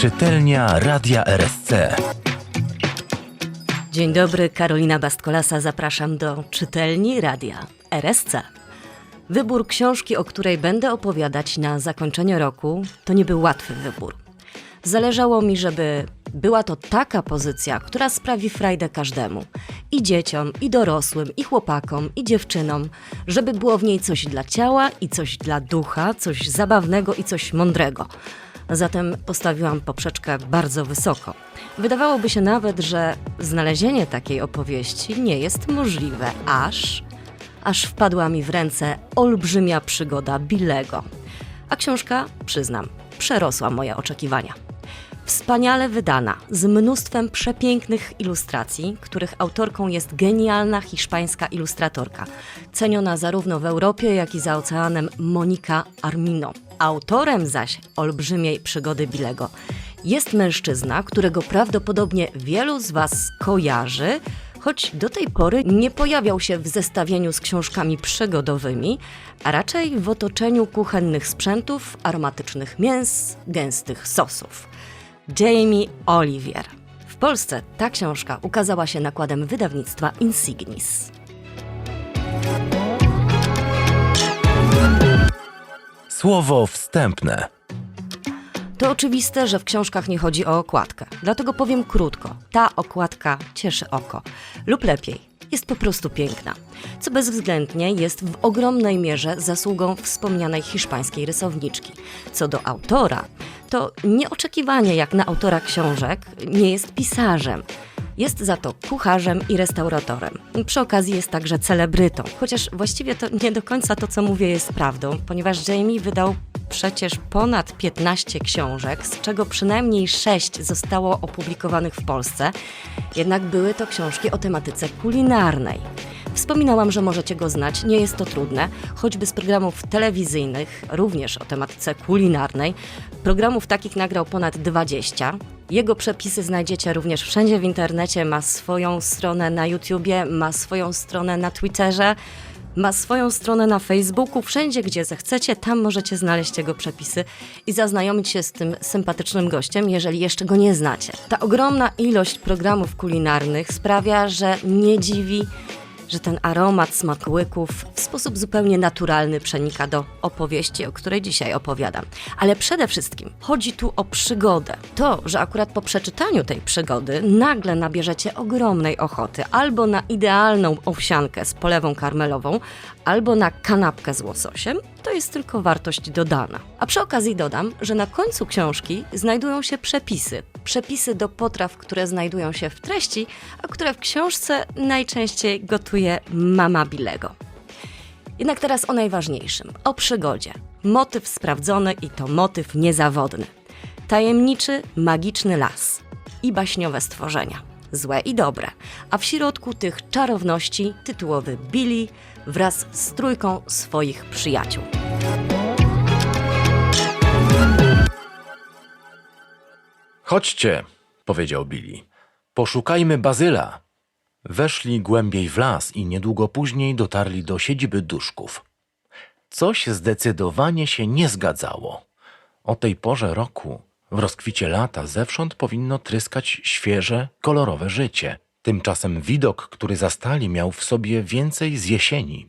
Czytelnia Radia RSC. Dzień dobry, Karolina Bastkolasa. Zapraszam do czytelni radia RSC. Wybór książki, o której będę opowiadać na zakończenie roku, to nie był łatwy wybór. Zależało mi, żeby była to taka pozycja, która sprawi frajdę każdemu i dzieciom, i dorosłym, i chłopakom, i dziewczynom, żeby było w niej coś dla ciała i coś dla ducha, coś zabawnego i coś mądrego. Zatem postawiłam poprzeczkę bardzo wysoko. Wydawałoby się nawet, że znalezienie takiej opowieści nie jest możliwe, aż aż wpadła mi w ręce olbrzymia przygoda Billego. A książka, przyznam, przerosła moje oczekiwania. Wspaniale wydana, z mnóstwem przepięknych ilustracji, których autorką jest genialna hiszpańska ilustratorka, ceniona zarówno w Europie, jak i za oceanem Monika Armino. Autorem zaś olbrzymiej przygody Billego jest mężczyzna, którego prawdopodobnie wielu z Was kojarzy, choć do tej pory nie pojawiał się w zestawieniu z książkami przygodowymi, a raczej w otoczeniu kuchennych sprzętów, aromatycznych mięs, gęstych sosów. Jamie Olivier. W Polsce ta książka ukazała się nakładem wydawnictwa Insignis. Słowo wstępne. To oczywiste, że w książkach nie chodzi o okładkę. Dlatego powiem krótko. Ta okładka cieszy oko. Lub lepiej, jest po prostu piękna. Co bezwzględnie jest w ogromnej mierze zasługą wspomnianej hiszpańskiej rysowniczki. Co do autora, to nieoczekiwanie jak na autora książek nie jest pisarzem. Jest za to kucharzem i restauratorem. Przy okazji jest także celebrytą, chociaż właściwie to nie do końca to, co mówię, jest prawdą, ponieważ Jamie wydał przecież ponad 15 książek, z czego przynajmniej 6 zostało opublikowanych w Polsce, jednak były to książki o tematyce kulinarnej. Wspominałam, że możecie go znać, nie jest to trudne, choćby z programów telewizyjnych, również o tematyce kulinarnej. Programów takich nagrał ponad 20. Jego przepisy znajdziecie również wszędzie w internecie, ma swoją stronę na YouTubie, ma swoją stronę na Twitterze. Ma swoją stronę na Facebooku, wszędzie gdzie zechcecie, tam możecie znaleźć jego przepisy i zaznajomić się z tym sympatycznym gościem, jeżeli jeszcze go nie znacie. Ta ogromna ilość programów kulinarnych sprawia, że nie dziwi, że ten aromat smakołyków w sposób zupełnie naturalny przenika do opowieści, o której dzisiaj opowiadam. Ale przede wszystkim chodzi tu o przygodę. To, że akurat po przeczytaniu tej przygody nagle nabierzecie ogromnej ochoty albo na idealną owsiankę z polewą karmelową, albo na kanapkę z łososiem, to jest tylko wartość dodana. A przy okazji dodam, że na końcu książki znajdują się przepisy. Przepisy do potraw, które znajdują się w treści, a które w książce najczęściej gotuje mama Bilego. Jednak teraz o najważniejszym, o przygodzie. Motyw sprawdzony i to motyw niezawodny. Tajemniczy, magiczny las i baśniowe stworzenia. Złe i dobre, a w środku tych czarowności tytułowy Billy wraz z trójką swoich przyjaciół. Chodźcie, powiedział Billy. Poszukajmy Bazyla. Weszli głębiej w las i niedługo później dotarli do siedziby duszków. Coś zdecydowanie się nie zgadzało. O tej porze roku, w rozkwicie lata, zewsząd powinno tryskać świeże, kolorowe życie. Tymczasem widok, który zastali, miał w sobie więcej z jesieni.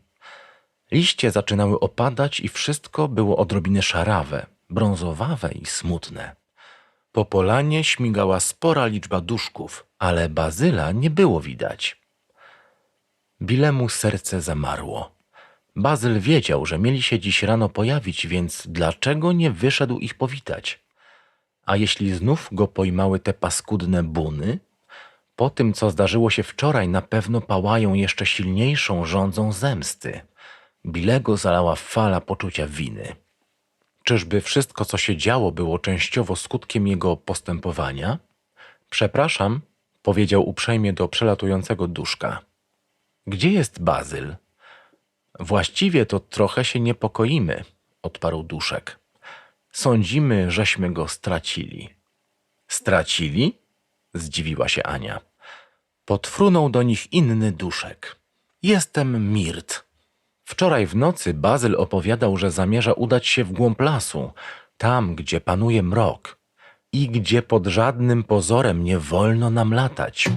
Liście zaczynały opadać i wszystko było odrobinę szarawe, brązowawe i smutne. Po polanie śmigała spora liczba duszków, ale Bazyla nie było widać. Bilemu serce zamarło. Bazyl wiedział, że mieli się dziś rano pojawić, więc dlaczego nie wyszedł ich powitać? A jeśli znów go pojmały te paskudne buny? Po tym, co zdarzyło się wczoraj, na pewno pałają jeszcze silniejszą rządzą zemsty. Bilego zalała fala poczucia winy. Czyżby wszystko, co się działo, było częściowo skutkiem jego postępowania? Przepraszam, powiedział uprzejmie do przelatującego duszka. Gdzie jest Bazyl? Właściwie to trochę się niepokoimy, odparł duszek. Sądzimy, żeśmy go stracili. Stracili? zdziwiła się Ania. Podfrunął do nich inny duszek. Jestem Mirt. Wczoraj w nocy Bazyl opowiadał, że zamierza udać się w głąb lasu, tam, gdzie panuje mrok. i gdzie pod żadnym pozorem nie wolno nam latać.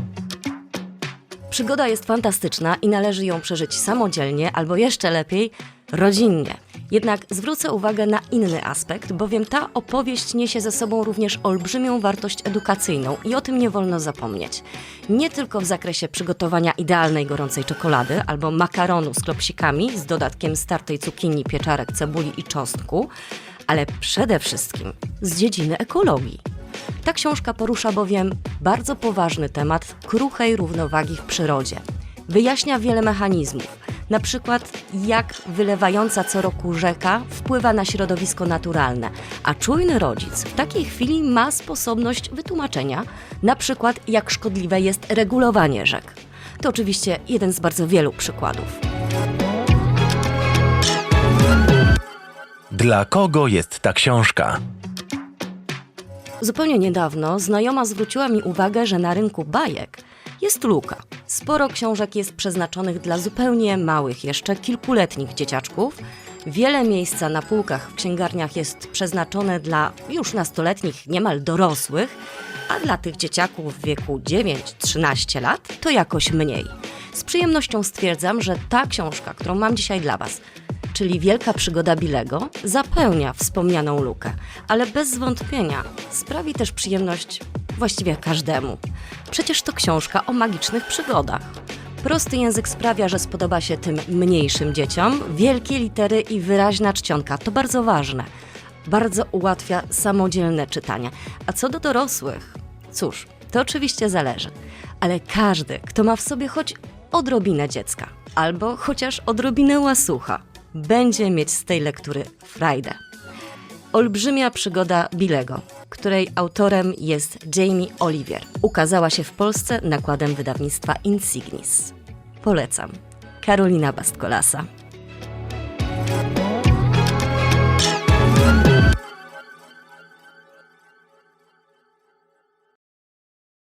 Przygoda jest fantastyczna i należy ją przeżyć samodzielnie albo jeszcze lepiej rodzinnie. Jednak zwrócę uwagę na inny aspekt, bowiem ta opowieść niesie ze sobą również olbrzymią wartość edukacyjną i o tym nie wolno zapomnieć. Nie tylko w zakresie przygotowania idealnej gorącej czekolady albo makaronu z klopsikami z dodatkiem startej cukinii, pieczarek, cebuli i czosnku, ale przede wszystkim z dziedziny ekologii. Ta książka porusza bowiem bardzo poważny temat kruchej równowagi w przyrodzie. Wyjaśnia wiele mechanizmów, na przykład jak wylewająca co roku rzeka wpływa na środowisko naturalne, a czujny rodzic w takiej chwili ma sposobność wytłumaczenia, na przykład jak szkodliwe jest regulowanie rzek. To oczywiście jeden z bardzo wielu przykładów. Dla kogo jest ta książka? Zupełnie niedawno znajoma zwróciła mi uwagę, że na rynku bajek jest luka. Sporo książek jest przeznaczonych dla zupełnie małych, jeszcze kilkuletnich dzieciaczków. Wiele miejsca na półkach w księgarniach jest przeznaczone dla już nastoletnich, niemal dorosłych, a dla tych dzieciaków w wieku 9-13 lat to jakoś mniej. Z przyjemnością stwierdzam, że ta książka, którą mam dzisiaj dla Was, czyli Wielka Przygoda Bilego, zapełnia wspomnianą lukę, ale bez wątpienia sprawi też przyjemność właściwie każdemu. Przecież to książka o magicznych przygodach. Prosty język sprawia, że spodoba się tym mniejszym dzieciom, wielkie litery i wyraźna czcionka to bardzo ważne. Bardzo ułatwia samodzielne czytanie. A co do dorosłych, cóż, to oczywiście zależy, ale każdy, kto ma w sobie choć odrobinę dziecka, albo chociaż odrobinę łasucha, będzie mieć z tej lektury frajdę. Olbrzymia przygoda Bilego, której autorem jest Jamie Olivier, ukazała się w Polsce nakładem wydawnictwa Insignis. Polecam. Karolina Bastkolasa.